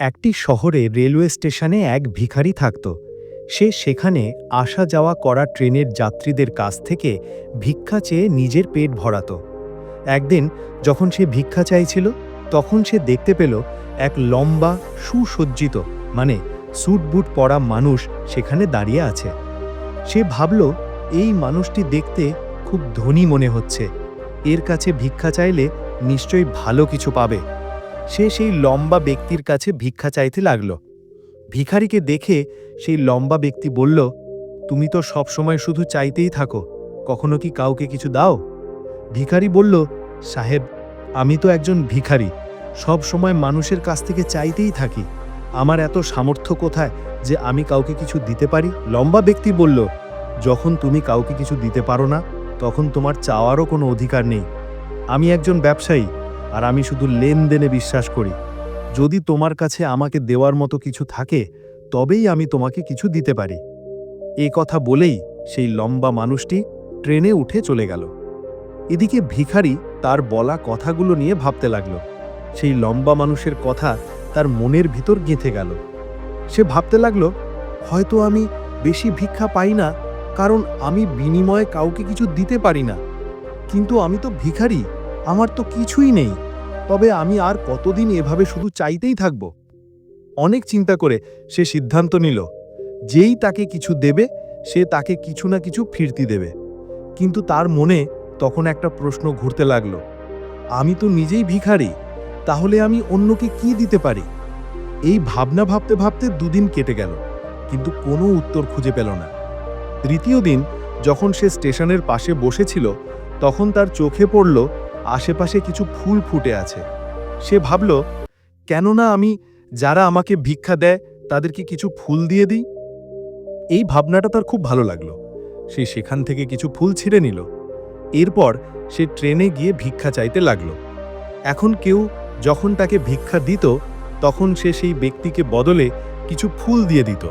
একটি শহরে রেলওয়ে স্টেশনে এক ভিখারি থাকত। সে সেখানে আসা যাওয়া করা ট্রেনের যাত্রীদের কাছ থেকে ভিক্ষা চেয়ে নিজের পেট ভরাত। একদিন যখন সে ভিক্ষা চাইছিল, তখন সে দেখতে পেল এক লম্বা, সুসজ্জিত মানে স্যুট বুট পরা মানুষ সেখানে দাঁড়িয়ে আছে। সে ভাবল, এই মানুষটি দেখতে খুব ধনী মনে হচ্ছে। এর কাছে ভিক্ষা চাইলে নিশ্চয়ই ভালো কিছু পাবে। সে সেই লম্বা ব্যক্তির কাছে ভিক্ষা চাইতে লাগল। ভিখারিকে দেখে সেই লম্বা ব্যক্তি বলল, তুমি তো সবসময় শুধু চাইতেই থাকো, কখনো কি কাউকে কিছু দাও? ভিখারি বলল, সাহেব, আমি তো একজন ভিখারি সব সময় মানুষের কাছ থেকে চাইতেই থাকি। আমার এত সামর্থ্য কোথায় যে আমি কাউকে কিছু দিতে পারি? লম্বা ব্যক্তি বলল, যখন তুমি কাউকে কিছু দিতে পারো না, তখন তোমার চাওয়ারও কোনো অধিকার নেই। আমি একজন ব্যবসায়ী আর আমি শুধু লেনদেনে বিশ্বাস করি। যদি তোমার কাছে আমাকে দেওয়ার মতো কিছু থাকে, তবেই আমি তোমাকে কিছু দিতে পারি। এই কথা বলেই সেই লম্বা মানুষটি ট্রেনে উঠে চলে গেল। এদিকে ভিখারি তার বলা কথাগুলো নিয়ে ভাবতে লাগল। সেই লম্বা মানুষের কথা তার মনের ভিতর গেঁথে গেল। সে ভাবতে লাগল, হয়তো আমি বেশি ভিক্ষা পাই না, কারণ আমি বিনিময়ে কাউকে কিছু দিতে পারি না। কিন্তু আমি তো ভিখারি আমার তো কিছুই নেই। তবে আমি আর কতদিন এভাবে শুধু চাইতেই থাকব? অনেক চিন্তা করে সে সিদ্ধান্ত নিল। যেই তাকে কিছু দেবে, সে তাকে কিছু না কিছু ফিরতি দেবে। কিন্তু তার মনে তখন একটা প্রশ্ন ঘুরতে লাগল। আমি তো নিজেই ভিখারি, তাহলে আমি অন্যকে কি দিতে পারি? এই ভাবনা ভাবতে ভাবতে দুদিন কেটে গেল, কিন্তু কোনো উত্তর খুঁজে পেল না। তৃতীয় দিন যখন সে স্টেশনের পাশে বসেছিল, তখন তার চোখে পড়ল আশেপাশে কিছু ফুল ফুটে আছে। সে ভাবল, কেননা আমি, যারা আমাকে ভিক্ষা দেয় তাদেরকে কিছু ফুল দিয়ে দিই? এই ভাবনাটা তার খুব ভালো লাগল। সে সেখান থেকে কিছু ফুল ছিঁড়ে নিল। এরপর সে ট্রেনে গিয়ে ভিক্ষা চাইতে লাগল। এখন কেউ যখন তাকে ভিক্ষা দিত, তখন সে সেই ব্যক্তিকে বদলে কিছু ফুল দিয়ে দিত।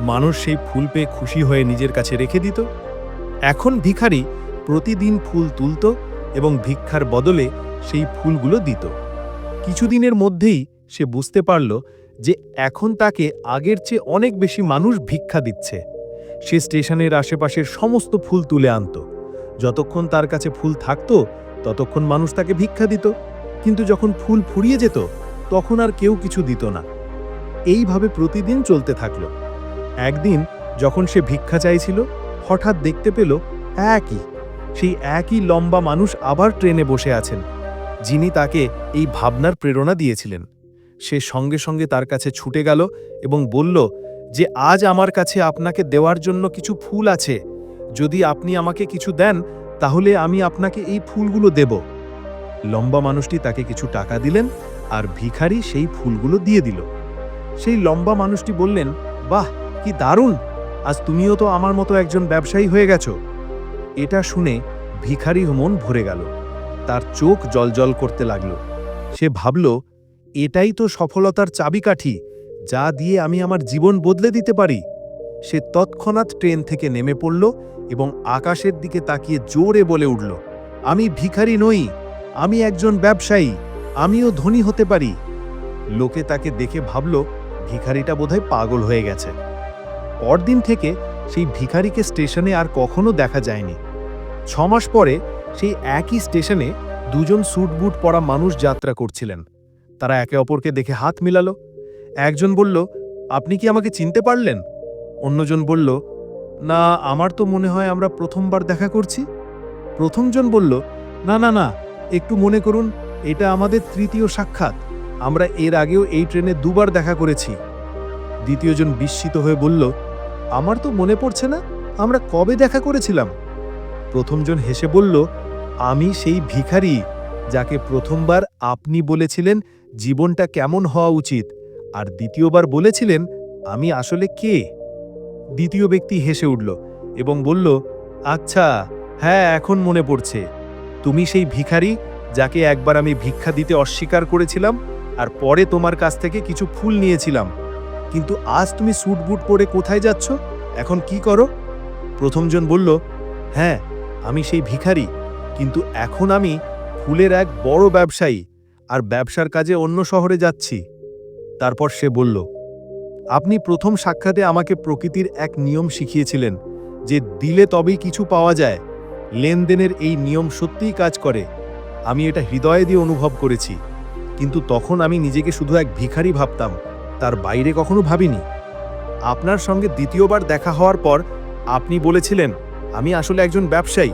মানুষ সেই ফুল পেয়ে খুশি হয়ে নিজের কাছে রেখে দিত। এখন ভিখারি প্রতিদিন ফুল তুলত এবং ভিক্ষার বদলে সেই ফুলগুলো দিত। কিছুদিনের মধ্যেই সে বুঝতে পারল যে এখন তাকে আগের চেয়ে অনেক বেশি মানুষ ভিক্ষা দিচ্ছে। সে স্টেশনের আশেপাশের সমস্ত ফুল তুলে আনত। যতক্ষণ তার কাছে ফুল থাকত, ততক্ষণ মানুষ তাকে ভিক্ষা দিত। কিন্তু যখন ফুল ফুরিয়ে যেত, তখন আর কেউ কিছু দিত না। এইভাবে প্রতিদিন চলতে থাকল। একদিন যখন সে ভিক্ষা চাইছিল, হঠাৎ দেখতে পেল একই সেই একই লম্বা মানুষ আবার ট্রেনে বসে আছেন, যিনি তাকে এই ভাবনার প্রেরণা দিয়েছিলেন। সে সঙ্গে সঙ্গে তার কাছে ছুটে গেল এবং বলল যে, আজ আমার কাছে আপনাকে দেওয়ার জন্য কিছু ফুল আছে। যদি আপনি আমাকে কিছু দেন, তাহলে আমি আপনাকে এই ফুলগুলো দেব। লম্বা মানুষটি তাকে কিছু টাকা দিলেন আর ভিখারি সেই ফুলগুলো দিয়ে দিল। সেই লম্বা মানুষটি বললেন, বাহ, কি দারুণ! আজ তুমিও তো আমার মতো একজন ব্যবসায়ী হয়ে গেছো। এটা শুনে ভিখারি মন ভরে গেল। তার চোখ জলজল করতে লাগল। সে ভাবল, এটাই তো সফলতার চাবিকাঠি, যা দিয়ে আমি আমার জীবন বদলে দিতে পারি। সে তৎক্ষণাৎ ট্রেন থেকে নেমে পড়ল এবং আকাশের দিকে তাকিয়ে জোরে বলে উঠল, আমি ভিখারি নই, আমি একজন ব্যবসায়ী, আমিও ধনী হতে পারি। লোকে তাকে দেখে ভাবল, ভিখারিটা বোধহয় পাগল হয়ে গেছে। পরদিন থেকে সেই ভিখারিকে স্টেশনে আর কখনো দেখা যায়নি। ছমাস পরে সেই একই স্টেশনে দুজন স্যুট বুট পরা মানুষ যাত্রা করছিলেন। তারা একে অপরকে দেখে হাত মিলালো। একজন বলল, আপনি কি আমাকে চিনতে পারলেন? অন্যজন বলল, না, আমার তো মনে হয় আমরা প্রথমবার দেখা করছি। প্রথমজন বলল, না না না, একটু মনে করুন, এটা আমাদের তৃতীয় সাক্ষাৎ। আমরা এর আগেও এই ট্রেনে দুবার দেখা করেছি। দ্বিতীয়জন বিস্মিত হয়ে বলল আমার তো মনে পড়ছে না আমরা কবে দেখা করেছিলাম। প্রথমজন হেসে বলল, আমি সেই ভিখারি যাকে প্রথমবার আপনি বলেছিলেন জীবনটা কেমন হওয়া উচিত, আর দ্বিতীয়বার বলেছিলেন আমি আসলে কে? দ্বিতীয় ব্যক্তি হেসে উঠল এবং বলল আচ্ছা হ্যাঁ এখন মনে পড়ছে। তুমি সেই ভিখারি যাকে একবার আমি ভিক্ষা দিতে অস্বীকার করেছিলাম, আর পরে তোমার কাছ থেকে কিছু ফুল নিয়েছিলাম। কিন্তু আজ তুমি স্যুট বুট পরে কোথায় যাচ্ছ? এখন কি করো? প্রথমজন বলল হ্যাঁ আমি সেই ভিখারি, কিন্তু এখন আমি ফুলের এক বড় ব্যবসায়ী আর ব্যবসার কাজে অন্য শহরে যাচ্ছি। তারপর সে বলল, আপনি প্রথম সাক্ষাতে আমাকে প্রকৃতির এক নিয়ম শিখিয়েছিলেন যে দিলে তবেই কিছু পাওয়া যায়। লেনদেনের এই নিয়ম সত্যিই কাজ করে। আমি এটা হৃদয়ে দিয়ে অনুভব করেছি, কিন্তু তখন আমি নিজেকে শুধু এক ভিখারি ভাবতাম। তার বাইরে কখনো ভাবিনি। আপনার সঙ্গে দ্বিতীয়বার দেখা হওয়ার পর আপনি বলেছিলেন, আমি আসলে একজন ব্যবসায়ী।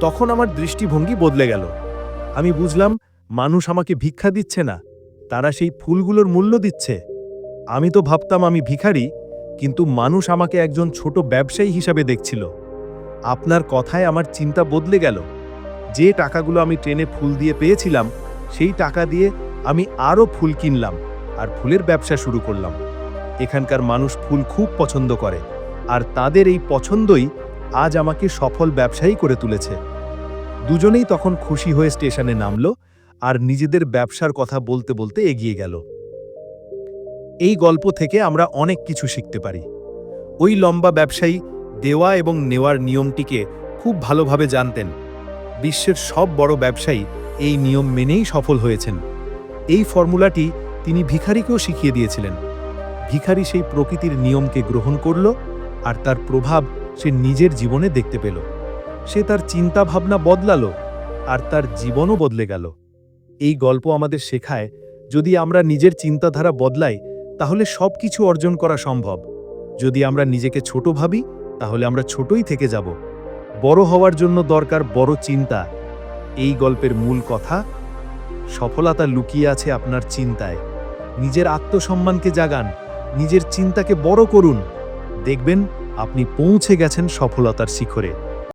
তখন আমার দৃষ্টিভঙ্গি বদলে গেল। আমি বুঝলাম, মানুষ আমাকে ভিক্ষা দিচ্ছে না, তারা সেই ফুলগুলোর মূল্য দিচ্ছে। আমি তো ভাবতাম আমি ভিখারি, কিন্তু মানুষ আমাকে একজন ছোট ব্যবসায়ী হিসাবে দেখছিল। আপনার কথায় আমার চিন্তা বদলে গেল। যে টাকাগুলো আমি ট্রেনে ফুল দিয়ে পেয়েছিলাম, সেই টাকা দিয়ে আমি আরও ফুল কিনলাম। আর ফুলের ব্যবসা শুরু করলাম। এখানকার মানুষ ফুল খুব পছন্দ করে, আর তাদের এই পছন্দই আজ আমাকে সফল ব্যবসায়ী করে তুলেছে। দুজনেই তখন খুশি হয়ে স্টেশনে নামল আর নিজেদের ব্যবসার কথা বলতে বলতে এগিয়ে গেল। এই গল্প থেকে আমরা অনেক কিছু শিখতে পারি। ওই লম্বা ব্যবসায়ী দেওয়া এবং নেওয়ার নিয়মটিকে খুব ভালোভাবে জানতেন। বিশ্বের সব বড় ব্যবসায়ী এই নিয়ম মেনেই সফল হয়েছেন। এই ফর্মুলাটি তিনি ভিখারিকেও শিখিয়ে দিয়েছিলেন। ভিখারি সেই প্রকৃতির নিয়মকে গ্রহণ করল আর তার প্রভাব সে নিজের জীবনে দেখতে পেল। সে তার চিন্তা ভাবনা বদলালো আর তার জীবনও বদলে গেল। এই গল্প আমাদের শেখায়, যদি আমরা নিজের চিন্তাধারা বদলাই, তাহলে সব কিছু অর্জন করা সম্ভব। যদি আমরা নিজেকে ছোট ভাবি, তাহলে আমরা ছোটই থেকে যাব। বড় হওয়ার জন্য দরকার বড় চিন্তা। এই গল্পের মূল কথা, সফলতা লুকিয়ে আছে আপনার চিন্তায়। নিজের আত্মসম্মানকে জাগান নিজের চিন্তাকে বড় করুন। দেখবেন আপনি পৌঁছে গেছেন সফলতার শিখরে।